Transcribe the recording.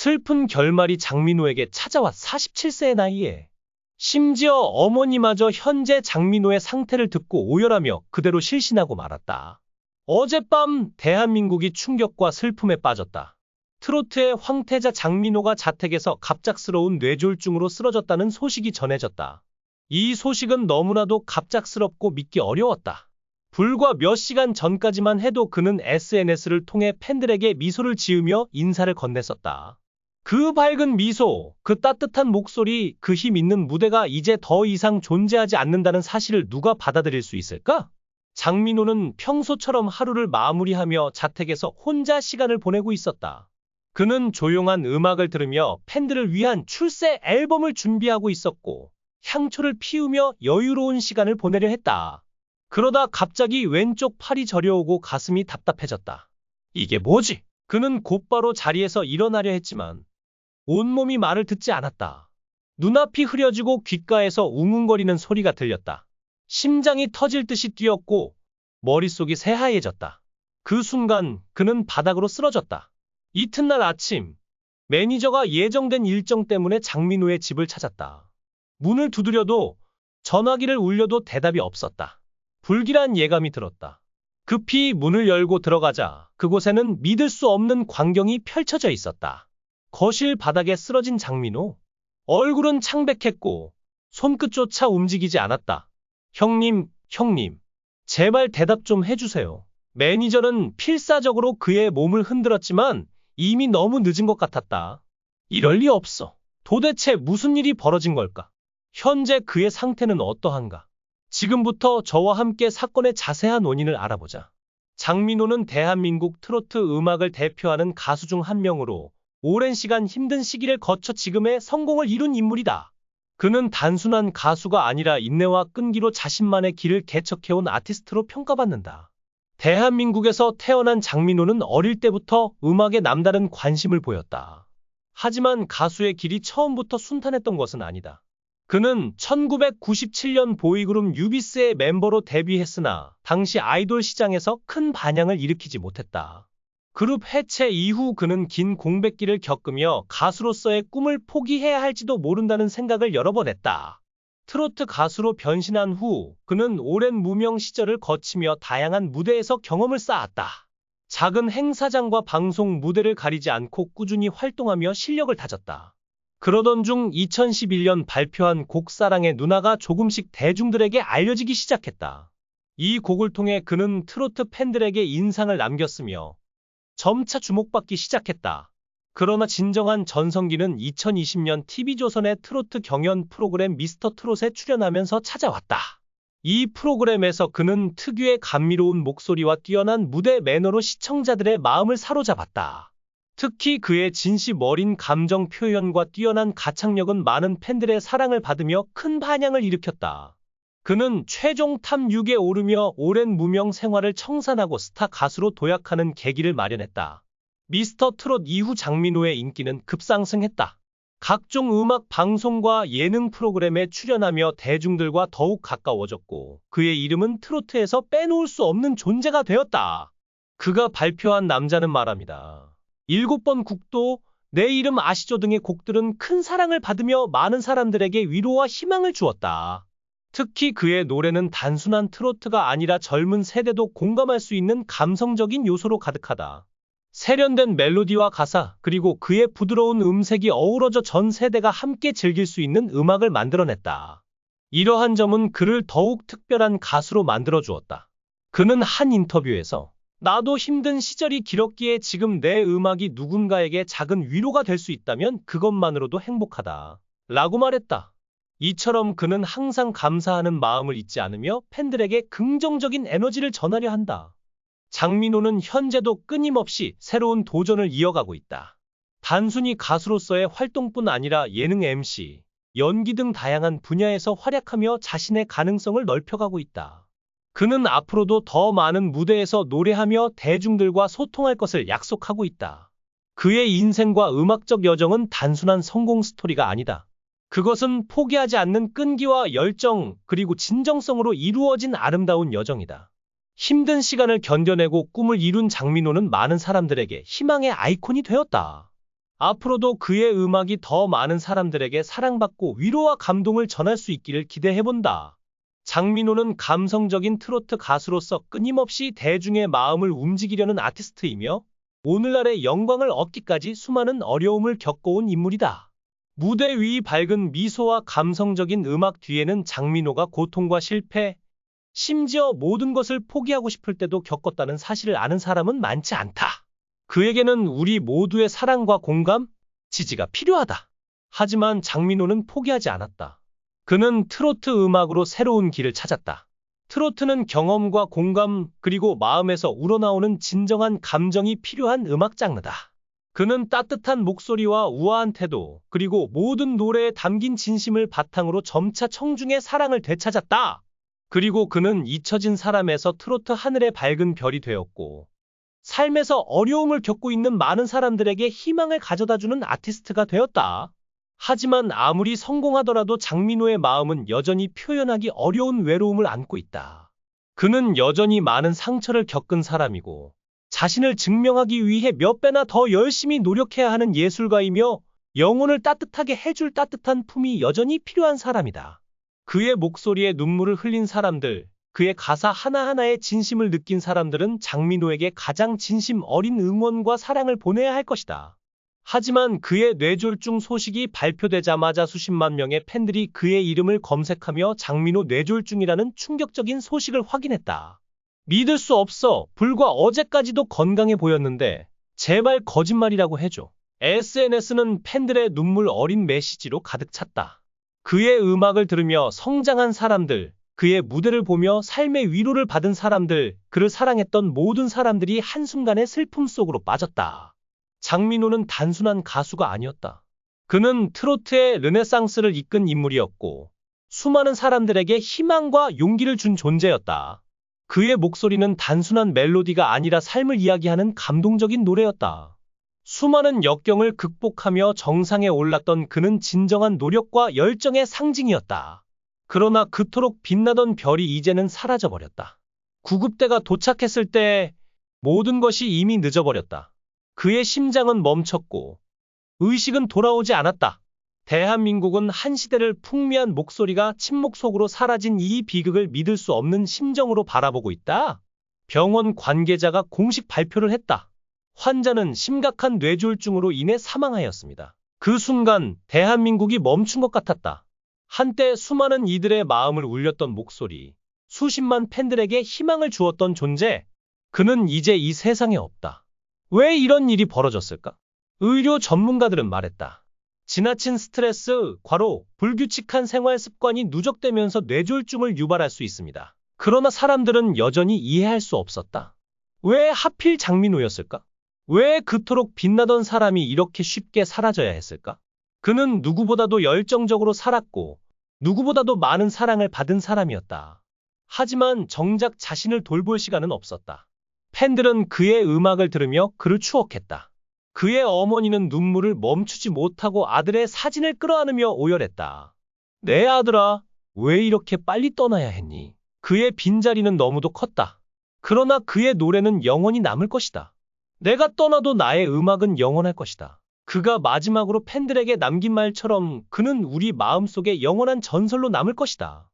슬픈 결말이 장민호에게 찾아왔 47세의 나이에. 심지어 어머니마저 현재 장민호의 상태를 듣고 오열하며 그대로 실신하고 말았다. 어젯밤 대한민국이 충격과 슬픔에 빠졌다. 트로트의 황태자 장민호가 자택에서 갑작스러운 뇌졸중으로 쓰러졌다는 소식이 전해졌다. 이 소식은 너무나도 갑작스럽고 믿기 어려웠다. 불과 몇 시간 전까지만 해도 그는 SNS를 통해 팬들에게 미소를 지으며 인사를 건넸었다. 그 밝은 미소, 그 따뜻한 목소리, 그 힘 있는 무대가 이제 더 이상 존재하지 않는다는 사실을 누가 받아들일 수 있을까? 장민호는 평소처럼 하루를 마무리하며 자택에서 혼자 시간을 보내고 있었다. 그는 조용한 음악을 들으며 팬들을 위한 출세 앨범을 준비하고 있었고, 향초를 피우며 여유로운 시간을 보내려 했다. 그러다 갑자기 왼쪽 팔이 저려오고 가슴이 답답해졌다. 이게 뭐지? 그는 곧바로 자리에서 일어나려 했지만 온몸이 말을 듣지 않았다. 눈앞이 흐려지고 귓가에서 웅웅거리는 소리가 들렸다. 심장이 터질 듯이 뛰었고 머릿속이 새하얘졌다. 그 순간 그는 바닥으로 쓰러졌다. 이튿날 아침 매니저가 예정된 일정 때문에 장민호의 집을 찾았다. 문을 두드려도 전화기를 울려도 대답이 없었다. 불길한 예감이 들었다. 급히 문을 열고 들어가자 그곳에는 믿을 수 없는 광경이 펼쳐져 있었다. 거실 바닥에 쓰러진 장민호. 얼굴은 창백했고 손끝조차 움직이지 않았다. 형님, 형님. 제발 대답 좀 해주세요. 매니저는 필사적으로 그의 몸을 흔들었지만 이미 너무 늦은 것 같았다. 이럴 리 없어. 도대체 무슨 일이 벌어진 걸까? 현재 그의 상태는 어떠한가? 지금부터 저와 함께 사건의 자세한 원인을 알아보자. 장민호는 대한민국 트로트 음악을 대표하는 가수 중 한 명으로 오랜 시간 힘든 시기를 거쳐 지금의 성공을 이룬 인물이다. 그는 단순한 가수가 아니라 인내와 끈기로 자신만의 길을 개척해온 아티스트로 평가받는다. 대한민국에서 태어난 장민호는 어릴 때부터 음악에 남다른 관심을 보였다. 하지만 가수의 길이 처음부터 순탄했던 것은 아니다. 그는 1997년 보이그룹 유비스의 멤버로 데뷔했으나 당시 아이돌 시장에서 큰 반향을 일으키지 못했다. 그룹 해체 이후 그는 긴 공백기를 겪으며 가수로서의 꿈을 포기해야 할지도 모른다는 생각을 여러 번 했다. 트로트 가수로 변신한 후 그는 오랜 무명 시절을 거치며 다양한 무대에서 경험을 쌓았다. 작은 행사장과 방송 무대를 가리지 않고 꾸준히 활동하며 실력을 다졌다. 그러던 중 2011년 발표한 곡 사랑의 누나가 조금씩 대중들에게 알려지기 시작했다. 이 곡을 통해 그는 트로트 팬들에게 인상을 남겼으며 점차 주목받기 시작했다. 그러나 진정한 전성기는 2020년 TV조선의 트로트 경연 프로그램 미스터 트롯에 출연하면서 찾아왔다. 이 프로그램에서 그는 특유의 감미로운 목소리와 뛰어난 무대 매너로 시청자들의 마음을 사로잡았다. 특히 그의 진심 어린 감정 표현과 뛰어난 가창력은 많은 팬들의 사랑을 받으며 큰 반향을 일으켰다. 그는 최종 탑 6에 오르며 오랜 무명 생활을 청산하고 스타 가수로 도약하는 계기를 마련했다. 미스터 트롯 이후 장민호의 인기는 급상승했다. 각종 음악 방송과 예능 프로그램에 출연하며 대중들과 더욱 가까워졌고 그의 이름은 트로트에서 빼놓을 수 없는 존재가 되었다. 그가 발표한 남자는 말합니다. 일곱 번 국도, 내 이름 아시죠 등의 곡들은 큰 사랑을 받으며 많은 사람들에게 위로와 희망을 주었다. 특히 그의 노래는 단순한 트로트가 아니라 젊은 세대도 공감할 수 있는 감성적인 요소로 가득하다. 세련된 멜로디와 가사, 그리고 그의 부드러운 음색이 어우러져 전 세대가 함께 즐길 수 있는 음악을 만들어냈다. 이러한 점은 그를 더욱 특별한 가수로 만들어 주었다. 그는 한 인터뷰에서 나도 힘든 시절이 길었기에 지금 내 음악이 누군가에게 작은 위로가 될 수 있다면 그것만으로도 행복하다. 라고 말했다. 이처럼 그는 항상 감사하는 마음을 잊지 않으며 팬들에게 긍정적인 에너지를 전하려 한다. 장민호는 현재도 끊임없이 새로운 도전을 이어가고 있다. 단순히 가수로서의 활동뿐 아니라 예능 MC, 연기 등 다양한 분야에서 활약하며 자신의 가능성을 넓혀가고 있다. 그는 앞으로도 더 많은 무대에서 노래하며 대중들과 소통할 것을 약속하고 있다. 그의 인생과 음악적 여정은 단순한 성공 스토리가 아니다. 그것은 포기하지 않는 끈기와 열정, 그리고 진정성으로 이루어진 아름다운 여정이다. 힘든 시간을 견뎌내고 꿈을 이룬 장민호는 많은 사람들에게 희망의 아이콘이 되었다. 앞으로도 그의 음악이 더 많은 사람들에게 사랑받고 위로와 감동을 전할 수 있기를 기대해본다. 장민호는 감성적인 트로트 가수로서 끊임없이 대중의 마음을 움직이려는 아티스트이며 오늘날의 영광을 얻기까지 수많은 어려움을 겪어온 인물이다. 무대 위 밝은 미소와 감성적인 음악 뒤에는 장민호가 고통과 실패, 심지어 모든 것을 포기하고 싶을 때도 겪었다는 사실을 아는 사람은 많지 않다. 그에게는 우리 모두의 사랑과 공감, 지지가 필요하다. 하지만 장민호는 포기하지 않았다. 그는 트로트 음악으로 새로운 길을 찾았다. 트로트는 경험과 공감, 그리고 마음에서 우러나오는 진정한 감정이 필요한 음악 장르다. 그는 따뜻한 목소리와 우아한 태도, 그리고 모든 노래에 담긴 진심을 바탕으로 점차 청중의 사랑을 되찾았다. 그리고 그는 잊혀진 사람에서 트로트 하늘의 밝은 별이 되었고, 삶에서 어려움을 겪고 있는 많은 사람들에게 희망을 가져다주는 아티스트가 되었다. 하지만 아무리 성공하더라도 장민호의 마음은 여전히 표현하기 어려운 외로움을 안고 있다. 그는 여전히 많은 상처를 겪은 사람이고, 자신을 증명하기 위해 몇 배나 더 열심히 노력해야 하는 예술가이며, 영혼을 따뜻하게 해줄 따뜻한 품이 여전히 필요한 사람이다. 그의 목소리에 눈물을 흘린 사람들, 그의 가사 하나하나에 진심을 느낀 사람들은 장민호에게 가장 진심 어린 응원과 사랑을 보내야 할 것이다. 하지만 그의 뇌졸중 소식이 발표되자마자 수십만 명의 팬들이 그의 이름을 검색하며 장민호 뇌졸중이라는 충격적인 소식을 확인했다. 믿을 수 없어. 불과 어제까지도 건강해 보였는데 제발 거짓말이라고 해줘. SNS는 팬들의 눈물 어린 메시지로 가득 찼다. 그의 음악을 들으며 성장한 사람들, 그의 무대를 보며 삶의 위로를 받은 사람들, 그를 사랑했던 모든 사람들이 한순간의 슬픔 속으로 빠졌다. 장민호는 단순한 가수가 아니었다. 그는 트로트의 르네상스를 이끈 인물이었고, 수많은 사람들에게 희망과 용기를 준 존재였다. 그의 목소리는 단순한 멜로디가 아니라 삶을 이야기하는 감동적인 노래였다. 수많은 역경을 극복하며 정상에 올랐던 그는 진정한 노력과 열정의 상징이었다. 그러나 그토록 빛나던 별이 이제는 사라져버렸다. 구급대가 도착했을 때 모든 것이 이미 늦어버렸다. 그의 심장은 멈췄고 의식은 돌아오지 않았다. 대한민국은 한 시대를 풍미한 목소리가 침묵 속으로 사라진 이 비극을 믿을 수 없는 심정으로 바라보고 있다. 병원 관계자가 공식 발표를 했다. 환자는 심각한 뇌졸중으로 인해 사망하였습니다. 그 순간 대한민국이 멈춘 것 같았다. 한때 수많은 이들의 마음을 울렸던 목소리, 수십만 팬들에게 희망을 주었던 존재, 그는 이제 이 세상에 없다. 왜 이런 일이 벌어졌을까? 의료 전문가들은 말했다. 지나친 스트레스, 과로, 불규칙한 생활 습관이 누적되면서 뇌졸중을 유발할 수 있습니다. 그러나 사람들은 여전히 이해할 수 없었다. 왜 하필 장민호였을까? 왜 그토록 빛나던 사람이 이렇게 쉽게 사라져야 했을까? 그는 누구보다도 열정적으로 살았고, 누구보다도 많은 사랑을 받은 사람이었다. 하지만 정작 자신을 돌볼 시간은 없었다. 팬들은 그의 음악을 들으며 그를 추억했다. 그의 어머니는 눈물을 멈추지 못하고 아들의 사진을 끌어안으며 오열했다. 내 아들아, 왜 이렇게 빨리 떠나야 했니? 그의 빈자리는 너무도 컸다. 그러나 그의 노래는 영원히 남을 것이다. 내가 떠나도 나의 음악은 영원할 것이다. 그가 마지막으로 팬들에게 남긴 말처럼 그는 우리 마음속에 영원한 전설로 남을 것이다.